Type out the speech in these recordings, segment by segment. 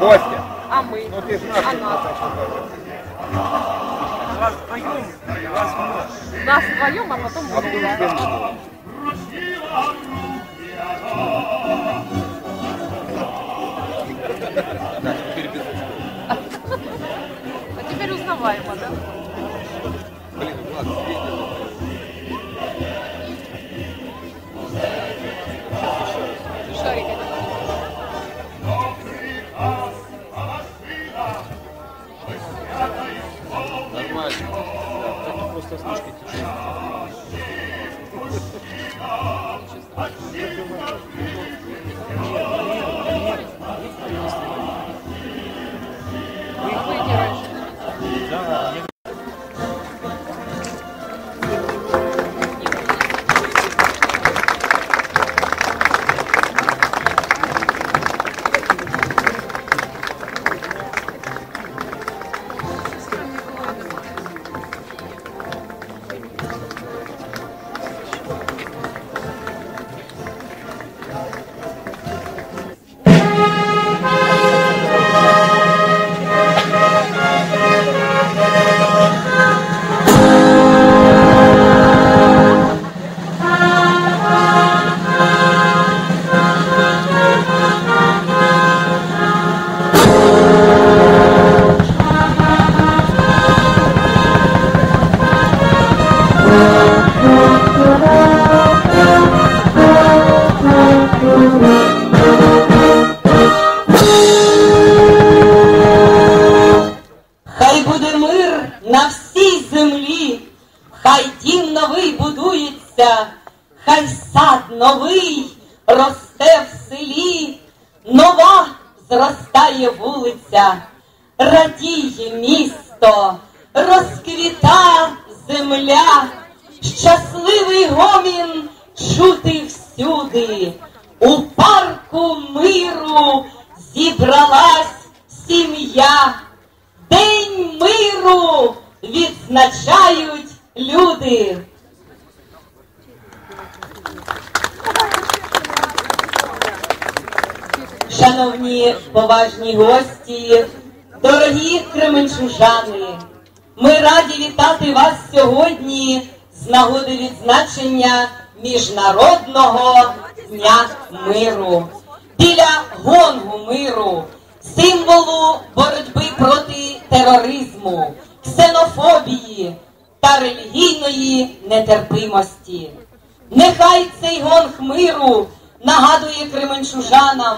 Костя, А мы? ну ты ж А наш нас? Вас вдвоем, вас много. Нас вдвоем, а потом А мы. тут да. Так, теперь без А теперь узнаваемо, да? Блин, Влад, видел. 我穿过 всюди. У парку миру зібралась сім'я. День миру відзначають люди. Шановні поважні гості, дорогі кременчужани, ми раді вітати вас сьогодні з нагоди відзначення Міжнародного дня миру. Біля гонгу миру, символу боротьби проти тероризму, ксенофобії та релігійної нетерпимості. Нехай цей гонг миру нагадує кременчужанам,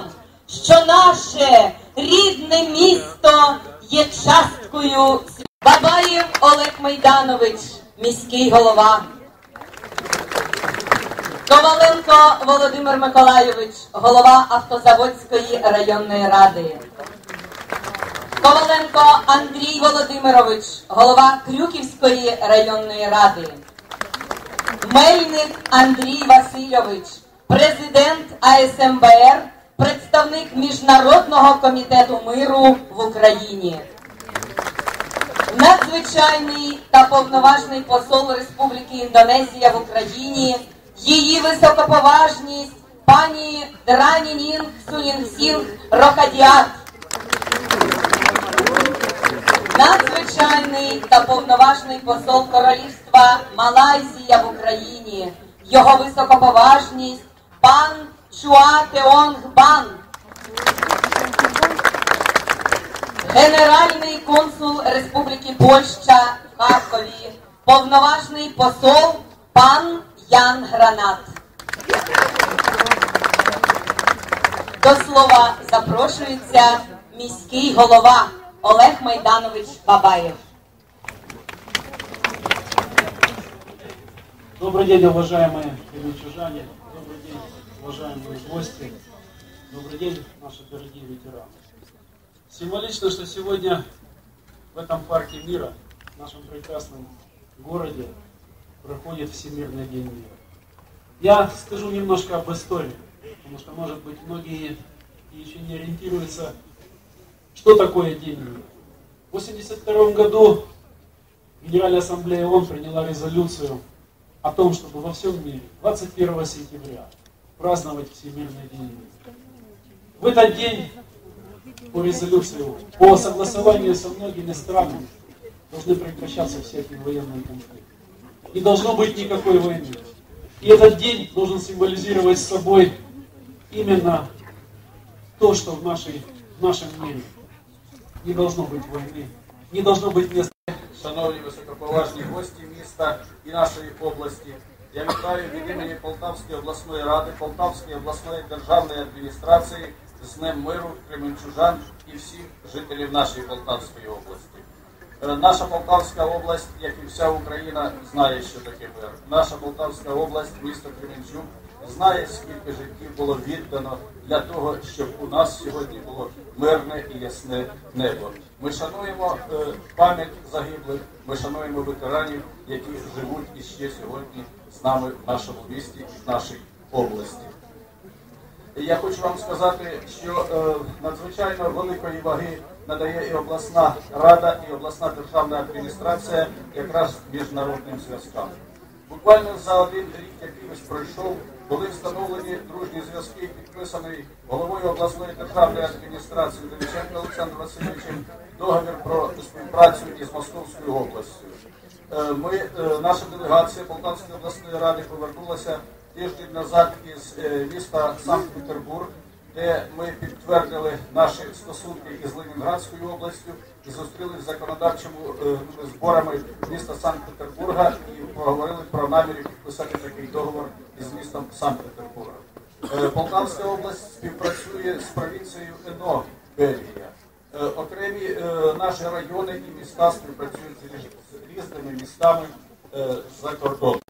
що наше рідне місто є часткою. Бабаєв Олег Майданович, міський голова. Коваленко Володимир Миколайович, голова Автозаводської районної ради. Коваленко Андрій Володимирович, голова Крюківської районної ради. Мельник Андрій Васильович, президент АСМБР, представник Міжнародного комітету миру в Україні. Надзвичайний та повноважний посол Республіки Індонезія в Україні, її високоповажність пані Дранінінг Сунінсінг Рокадіат. Надзвичайний та повноважний посол Королівства Малайзія в Україні, його високоповажність пан Чуа Теонг Бан. Генеральний консул Республіки Польща в Харкові, повноважний посол пан Ян Гранат. До слова запрошується міський голова Олег Майданович Бабаєв. Добрый день, уважаемые кременчужане. Добрый день, уважаемые гости. Добрый день, наши дорогие ветераны. Символично, что сегодня в этом парке мира, в нашем прекрасном городе, проходит Всемирный день мира. Я скажу немножко об истории, потому что, может быть, многие еще не ориентируются, что такое День мира. В 1982 году Генеральная Ассамблея ООН приняла резолюцию о том, чтобы во всем мире 21 сентября праздновать Всемирный день мира. В этот день по резолюции, по согласованию со многими странами, должны прекращаться всякие военные конфликты Не должно быть никакой войны. И этот день должен символизировать собой именно то, что в, нашей, в нашем мире не должно быть войны, не должно быть места Шановні високоповажні гості міста і нашої області, я вітаю від імені Полтавської обласної ради, Полтавської обласної державної адміністрації з Днем миру, Кременчужан і всіх жителів нашої Полтавської області. Е, Наша Полтавська область, як і вся Україна, знає, що таке мир. Наша Полтавська область, місто Кременчук, знає, скільки життів було віддано для того, щоб у нас сьогодні було мирне і ясне небо. Ми шануємо е, пам'ять загиблих, ми шануємо ветеранів, які живуть іще сьогодні з нами в нашому місті в нашій області. Я хочу вам сказати, що е, надзвичайно великої ваги надає і обласна рада, і обласна державна адміністрація якраз міжнародним зв'язкам. Буквально за один рік, який ось пройшов, були встановлені дружні зв'язки, підписаний головою обласної державної адміністрації Довіченко Олександром Васильовичем договір про співпрацю із Московською областю. Е, Ми, е, наша делегація Полтавської обласної ради повернулася тиждень назад із е, міста Санкт-Петербург, де ми підтвердили наші стосунки із Ленінградською областю і зустрілися законодавчими е, зборами міста Санкт-Петербурга і поговорили про наміри підписати такий договор із містом Санкт-Петербурга. Е, Полтавська область співпрацює з провінцією Ено, Бельгія. Е, Окремі наші райони і міста співпрацюють з різними містами за кордоном.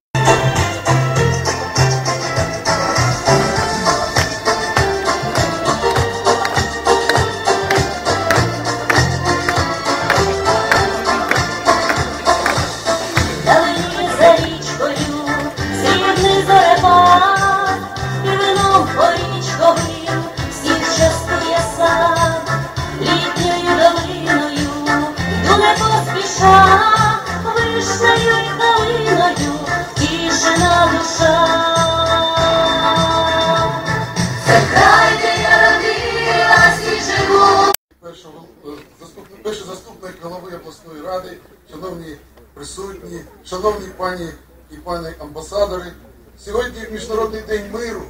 Шановні пані і пани амбасадори. Сьогодні Міжнародний день миру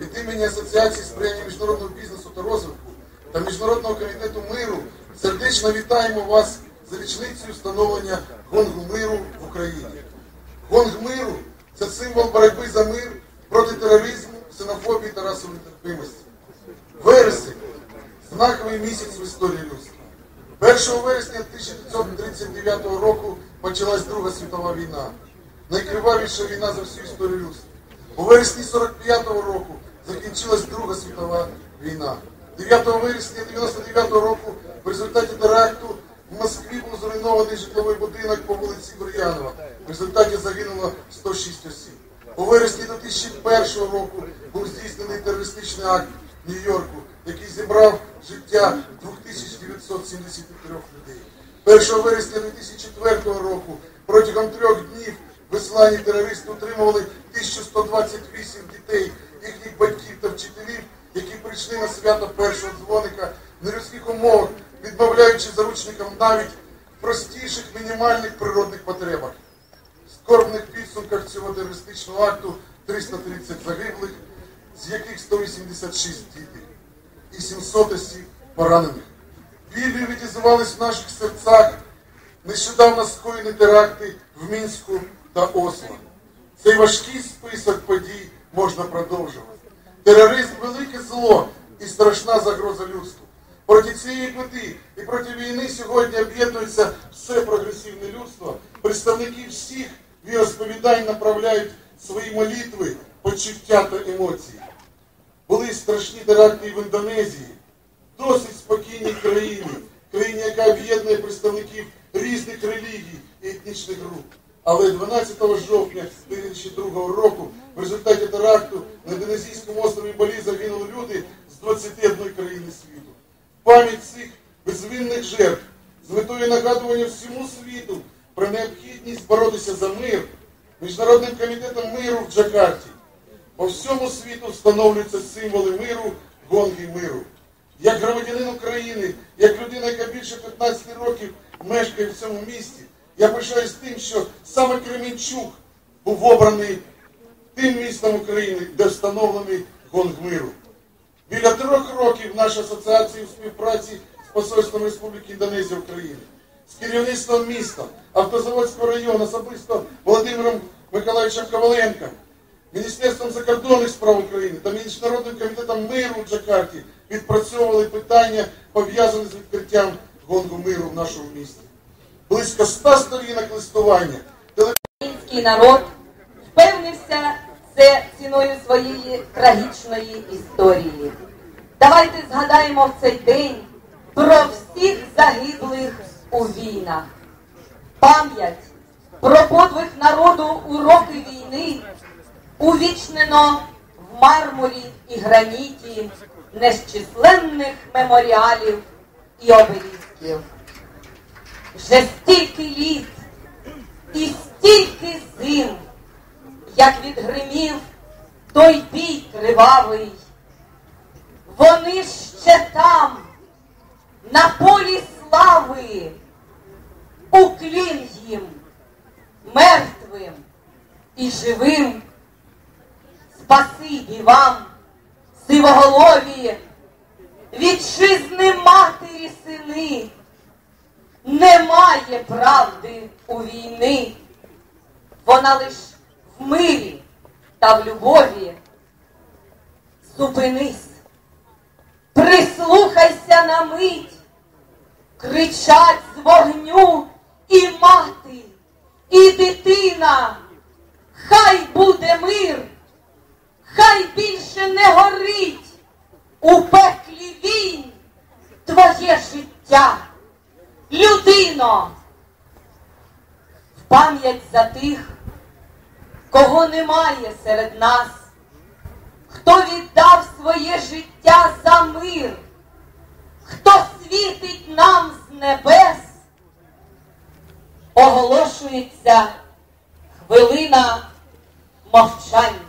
від імені Асоціації сприяння міжнародного бізнесу та розвитку та Міжнародного комітету миру сердечно вітаємо вас з річницею встановлення гонгу миру в Україні. Гонг миру це символ боротьби за мир проти тероризму, ксенофобії та расової терпимості. Вересень знаковий місяць в історії людства. 1 вересня 1939 року почалась Друга світова війна. Найкривавіша війна за всю історію людства. У вересні 45-го року закінчилась Друга світова війна. 9 вересня 99-го року в результаті теракту в Москві був зруйнований житловий будинок по вулиці Бур'янова. В результаті загинуло 106 осіб. У вересні 2001 року був здійснений терористичний акт в Нью-Йорку, який зібрав життя 2973 людей. 1 вересня 2004 року протягом трьох днів в Іслані терористи утримували 1128 дітей, їхніх батьків та вчителів, які прийшли на свято першого дзвоника в нелюдських умовах, відмовляючи заручникам навіть в простіших мінімальних природних потребах. В скорбних підсумках цього терористичного акту 330 загиблих, з яких 186 діти і 700 осіб поранених. Білі відізивались в наших серцях нещодавно скоєні теракти в Мінську та Осло. Цей важкий список подій можна продовжувати. Тероризм велике зло і страшна загроза людству. Проти цієї мети і проти війни сьогодні об'єднується все прогресивне людство. Представники всіх віросповідань направляють свої молитви, почуття та емоції. Були страшні теракти в Індонезії, досить спокійній країні, країні, яка об'єднує представників різних релігій і етнічних груп. Але 12 жовтня 2002 року в результаті теракту на індонезійському острові Балі загинули люди з 21 країни світу. Пам'ять цих безвинних жертв з метою нагадування всьому світу про необхідність боротися за мир Міжнародним комітетом миру в Джакарті. По всьому світу встановлюються символи миру, гонги миру. Як громадянин України, як людина, яка більше 15 років мешкає в цьому місті, я пишаюсь тим, що саме Кременчук був обраний тим містом України, де встановлений гонг миру. Біля трьох років наша асоціація у співпраці з Посольством Республіки Індонезія України, з керівництвом міста, Автозаводського району, особисто Володимиром Миколаївичем Коваленком, Міністерством закордонних справ України та Міжнародним комітетом миру в Джакарті відпрацьовували питання, пов'язані з відкриттям гонгу миру в нашому місті. Близько ста сторінок листування, Український народ впевнився це ціною своєї трагічної історії. Давайте згадаємо в цей день про всіх загиблих у війнах. Пам'ять про подвиг народу у роки війни увічнено в мармурі і граніті незчисленних меморіалів і обелісків. Вже стільки літ і стільки зим, як відгримів той бій кривавий, вони ще там, на полі слави, уклін їм, мертвим і живим. Спасибі вам, сивоголові, вітчизни матері сини. Немає правди у війни, вона лиш в мирі та в любові. Зупинись, прислухайся на мить, кричать з вогню і мати, і дитина. Хай буде мир, хай більше не горить у пеклі війн твоє життя людино, в пам'ять за тих, кого немає серед нас, хто віддав своє життя за мир, хто світить нам з небес, оголошується хвилина мовчання.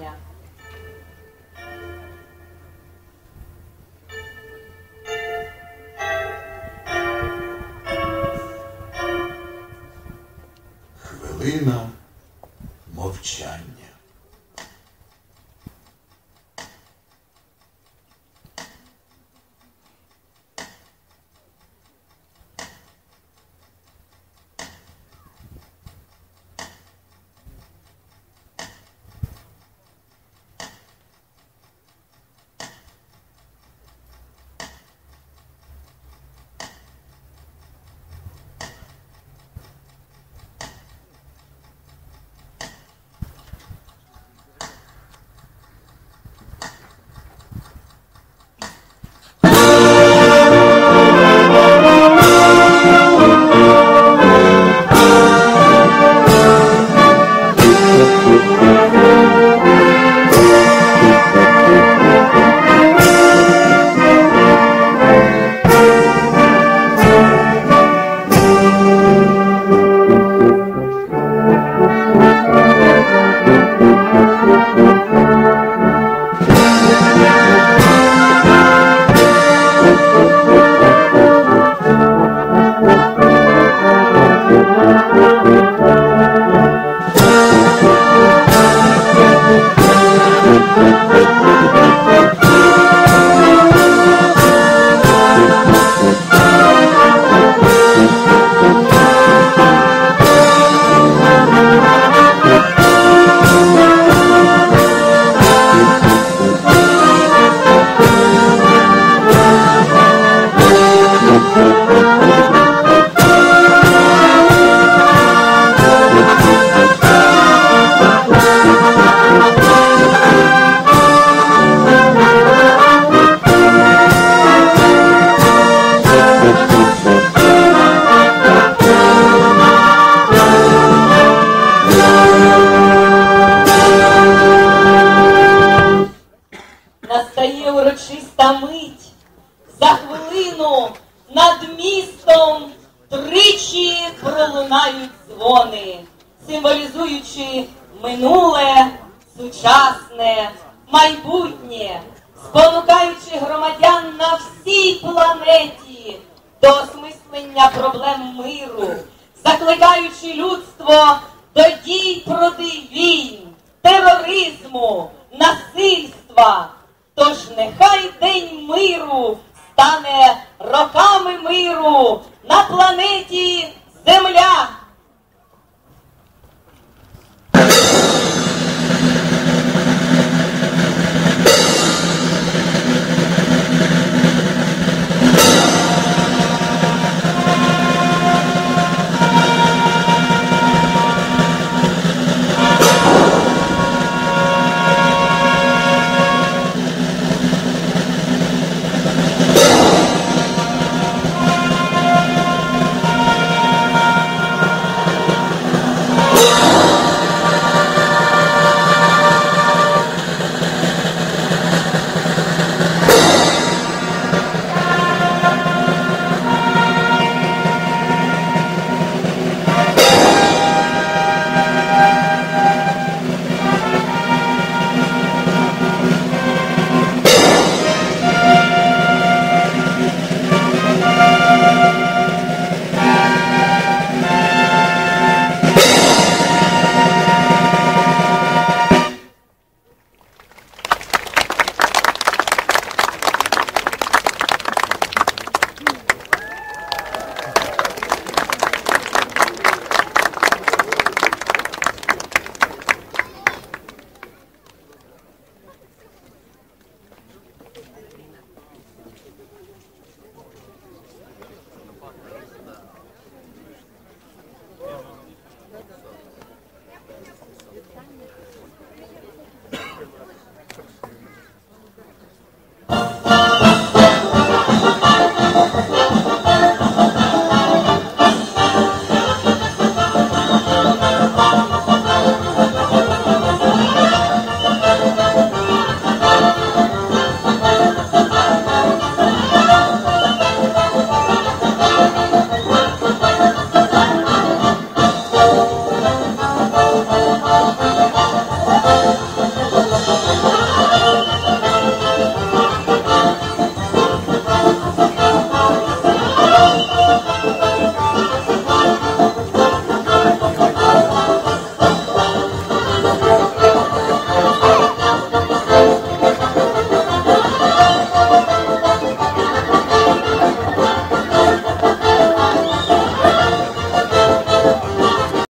Закликаючи людство до дій проти війн, тероризму, насильства. Тож нехай День миру стане роками миру на планеті Земля.